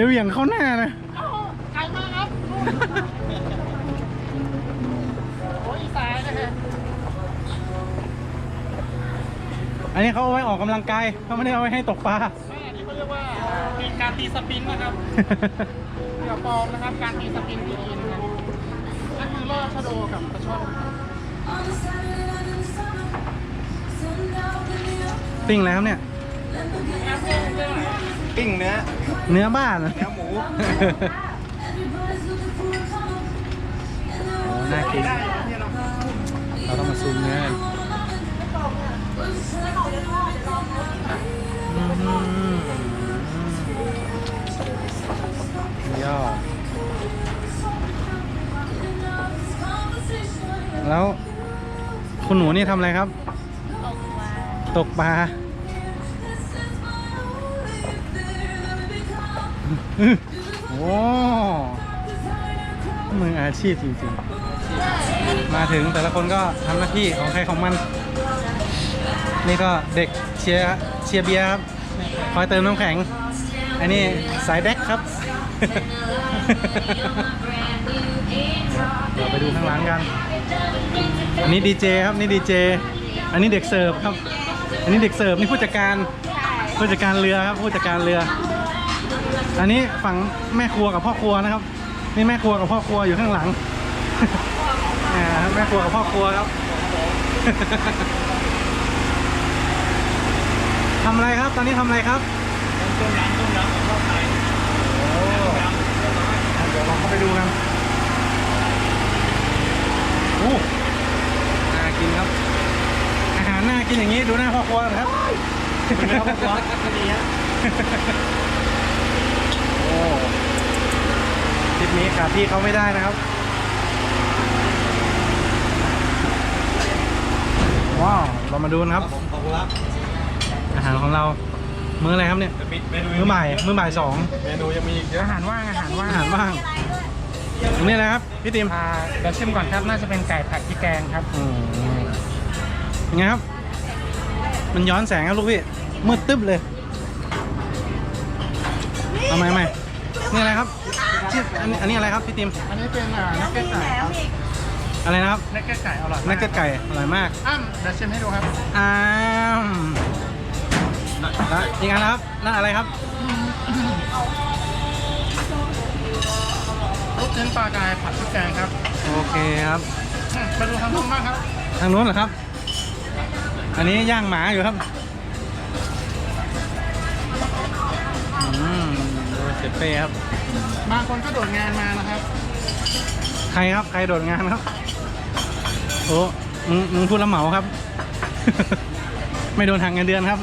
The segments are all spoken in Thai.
เดี๋ยวเหวี่ยงเข้าหน้านะไกลมากครับโอ้ยอีสายนะฮะอันนี้เขาเอาไว้ออกกำลังกายเขาไม่ได้เอาไว้ให้ตกปลา แม่นี่เขาเรียกว่ามีการตีสปินนะครับอย่าปลอมนะครับ การตีสปินที่อินนะนั่นคือล่อชะโดกับปลาช่อนปิ้งแล้วครับเนี่ยน้ำเรื่องเรื่องไหน ปิ้งเนื้อ เนื้อบ้านเนื้อหมู โอ้น่ากิน ได้เนี่ยเนาะเราต้องมาซูมเนื้อกันอืมยอดแล้วคุณหนูนี่ทำอะไรครับ ตกปลา โอ้มืออาชีพจริงๆ มาถึงแต่ละคนก็ทำหน้าที่ของใครของมัน นี่ก็เด็กเชียร์เชียร์เบียร์ครับ คอยเติมน้ำแข็ง อันนี้สายแดกครับ เดี๋ยวไปดูข้างหลังกัน อันนี้ดีเจครับนี่ดีเจ อันนี้เด็กเสิร์ฟครับ อันนี้เด็กเสิร์ฟนี่ผู้จัดการผู้จัดการเรือครับผู้จัดการเรือ อันนี้ฝั่งแม่ครัวกับพ่อครัวนะครับ นี่แม่ครัวกับพ่อครัวอยู่ข้างหลัง อ่าแม่ครัวกับพ่อครัวครับทำอะไรครับ ตอนนี้ทำอะไรครับต้มน้ำต้มน้ำของข้าวไทยโอ้เดี๋ยวลองเข้าไปดูกันโอ้น่ากินครับ อาหารน่ากินอย่างนี้ดูหน้าพ่อครัวนะครับเป็นเนื้อพวกร้อนก็ดีฮะ โอ้คลิปนี้ ขาดพี่เขาไม่ได้นะครับ ว้าว เรามาดูนะครับ ผมขอบคุณครับอาหารของเรา มื้ออะไรครับเนี่ยเมนูมื้อบ่ายมื้อบ่ายสองเมนูยังมีอีกเยอะอาหารว่างอาหารว่างอาหารว่างตรงนี้อะไรครับ พี่ติมอ่าเดี๋ยวชิมก่อนครับน่าจะเป็นไก่ผัดพริกแกงครับ อืมเป็นไงครับ มันย้อนแสงครับลูกพี่ มืดตึ๊บเลยเอาไหมไหม นี่อะไรครับชื่ออันนี้อันนี้อะไรครับพี่ติมอันนี้เป็นอ่านักเก็ตไก่ครับอะไรนะครับนักเก็ตไก่อร่อยมากนักเก็ตไก่อร่อยมากอ้ำเดี๋ยวชิมให้ดูครับอ้ามแล้วอีกอันนะครับนั่นอะไรครับลูกชิ้นปลากายผัดพริกแกงครับโอเคครับอืมมาดูทางนู้นบ้างครับ ทางนู้นเหรอครับ อันนี้ย่างหมาอยู่ครับอืมดู เสร็จเป้ครับ บางคนก็โดดงานมานะครับ ใครครับ ใครโดดงานครับโอ้มึงมึงพูดละเหมาครับ ไม่โดนหักเงินเดือนครับ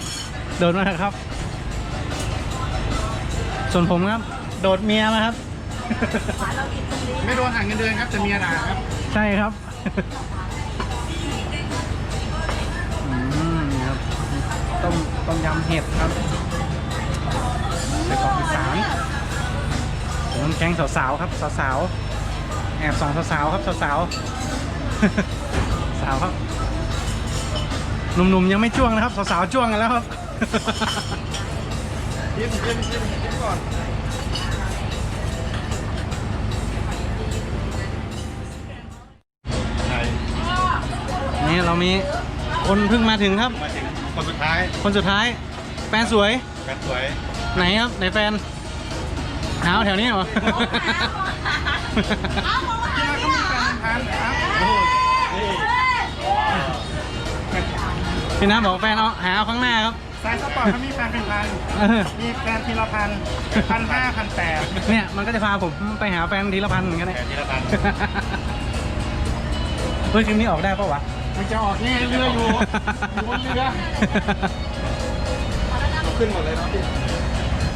โดนมาเถอะครับ ส่วนผมครับ โดดเมียมาครับ ไม่โดนหักเงินเดือนครับแต่เมียด่าครับใช่ครับอืมนี่ครับ ต้มต้มยำเห็ดครับ ใส่กรอกอีสานผมน้ำแกงสาวๆครับสาวๆแอบส่องสาวๆครับสาวๆสาวครับหนุ่มๆยังไม่จ้วงนะครับสาวๆจ้วงกันแล้วครับชิมชิมชิมชิมก่อนใช่นี่เรามีคนเพิ่งมาถึงครับ มาถึงคนสุดท้าย คนสุดท้ายแฟนสวยแฟนสวย ไหนครับไหนแฟนหาวแถวนี้เหรอเมียก็มีแฟนพันธุ์ครับโอ้นี่พี่น้ำบอกแฟนเอาหาเอาข้างหน้าครับ สายสปอร์ตเขามีแฟนเป็นพัน เออ มีแฟนทีละพันพันห้าพันแปดเนี่ยมันก็จะพาผมไปหาแฟนทีละพันเหมือนกันแฟเนี่ยนทีละพันเฮ้ยคลิปนี้ออกได้ปะวะ มันจะออกนี่เรืออยู่อยู่บนเรือ ขึ้นหมดเลยเนาะพี่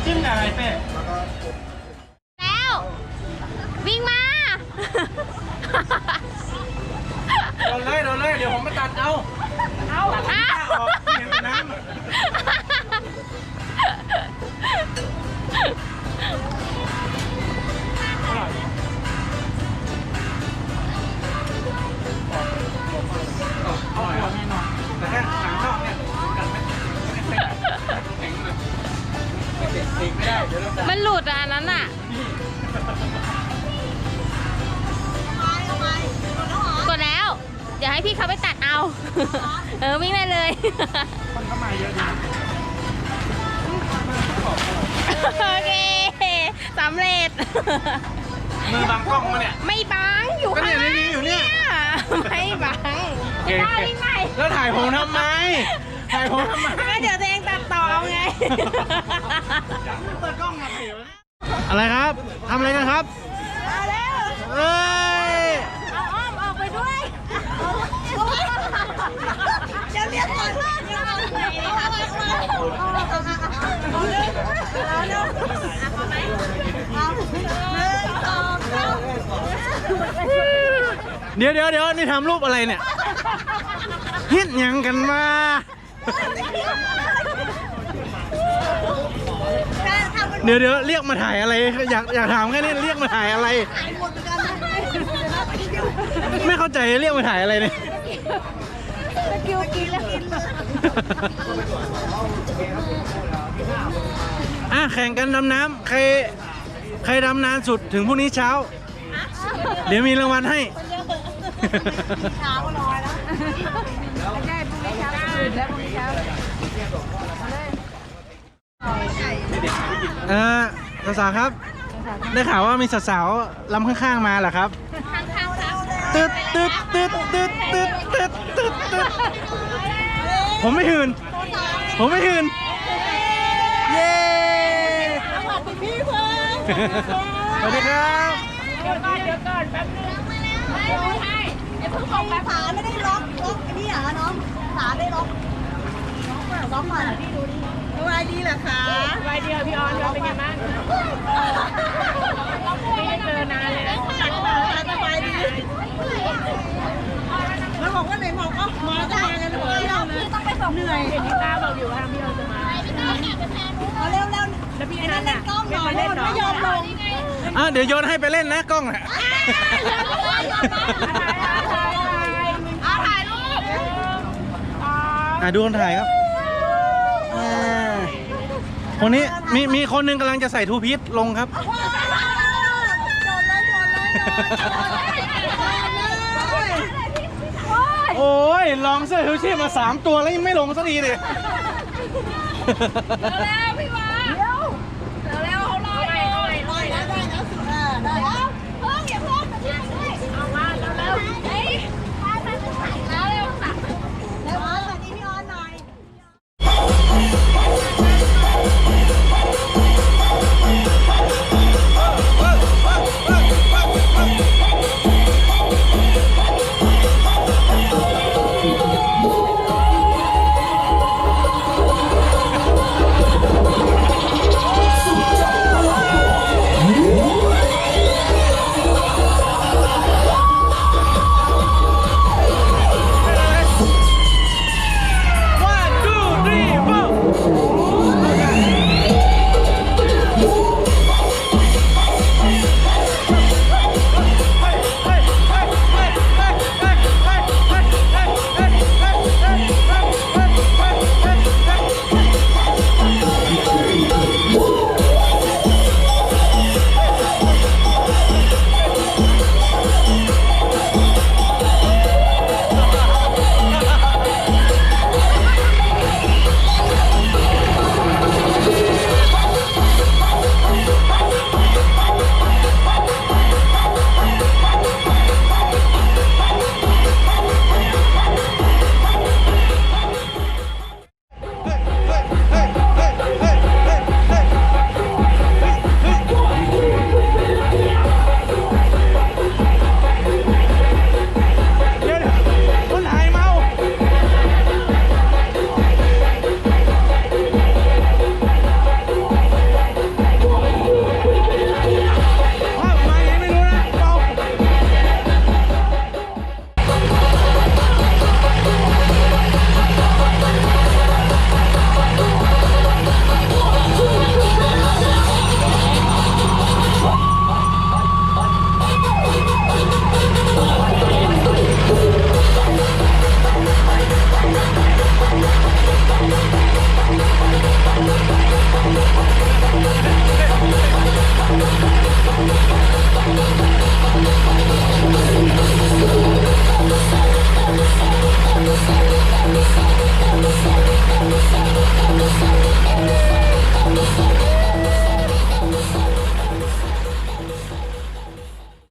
จิ้มกับอะไรเป้แล้วก็แล้ว วิ่งมา โดนเลยโดนเลยเดี๋ยวผมไปตัดเอา เอาอ้าออก ยวให้พี่เขาไปตัดเอา เออวิ่งได้เลยคนเข้ามาเยอะดีนะโอเคสำเร็จ มือบังกล้องมาเนี่ย ไม่บังอยู่ก็ข้างเนี่ยหน้านี่อยู่เนี่ยไม่บังโอเคจะโอเคได้วิ่งไหมแล้วถ่ายผมทำไม ถ่ายผมทำไม ก็เดี๋ยวตัวเองตัดต่อไง เปิดกล้องมาสิวะอะไรครับ ทำอะไรกันครับ เอาเร็วเอ้ เดี๋ยวเดี๋ยวเดี๋ยวนี่ทำรูปอะไรเนี่ยฮิตหยังกันมาเดี๋ยวเดี๋ยวเรียกมาถ่ายอะไร อยากอยากถามแค่นี้เรียกมาถ่ายอะไร ไม่เข้าใจเรียกมาถ่ายอะไรเนี่ย กิลกินแล้ว อะแข่งกันดำน้ำใครใครดำนานสุดถึงพรุ่งนี้เช้า เดี๋ยวมีรางวัลให้เช้าลอยแล้วไม่ใช่พรุ่งนี้เช้าตื่นแวพรุ่งนี้เช้าเออสาวครับ ได้ข่าวว่ามีสาวๆลำข้างๆมาเหรอครับตึ๊ดตึ๊ดตึ๊ดตึ๊ดตึ๊ดตึ๊ดตึ๊ด ผมไม่หืน ผมไม่หืน เย้สวัสดีพี่เพิ่งสวัสดีครับ เดี๋ยวก่อนเดี๋ยวก่อนแป๊บนึงไม่ไม่ใช่เดี๋ยวเพิ่งออกแป๊บขาไม่ได้ล็อกล็อกไอ้นี่เหรอน้องขาไม่ล็อกล็อกมาพี่ดูดิสบายดีเหรอคะสบายดีพี่ออนพี่ออนเป็นไงบ้างไม่ได้เจอนานเลยนะสบายดี แล้วบอกว่าไหนบอกก็มาจะมากันหมดเที่ยวเลยต้องไปส่งเหนื่อยเห็นพี่ตาบอกอยู่ว่าพี่ออนจะมาเอาเร็วเร็วแล้วพี่นันน่ะกล้องหน่อยไม่ยอมลงอะเดี๋ยวโยนให้ไปเล่นนะกล้องน่ะเอาถ่ายรูปอะดูคนถ่ายครับอ่าคนนี้มีมีคนหนึงกำลังจะใส่ทูพีทลงครับโดนเลยโดนเลย โอ้ยโอ้ยลองเสื้อชูชีพมาสามตัวแล้วยังไม่ลงสักทีเลย เร็วพี่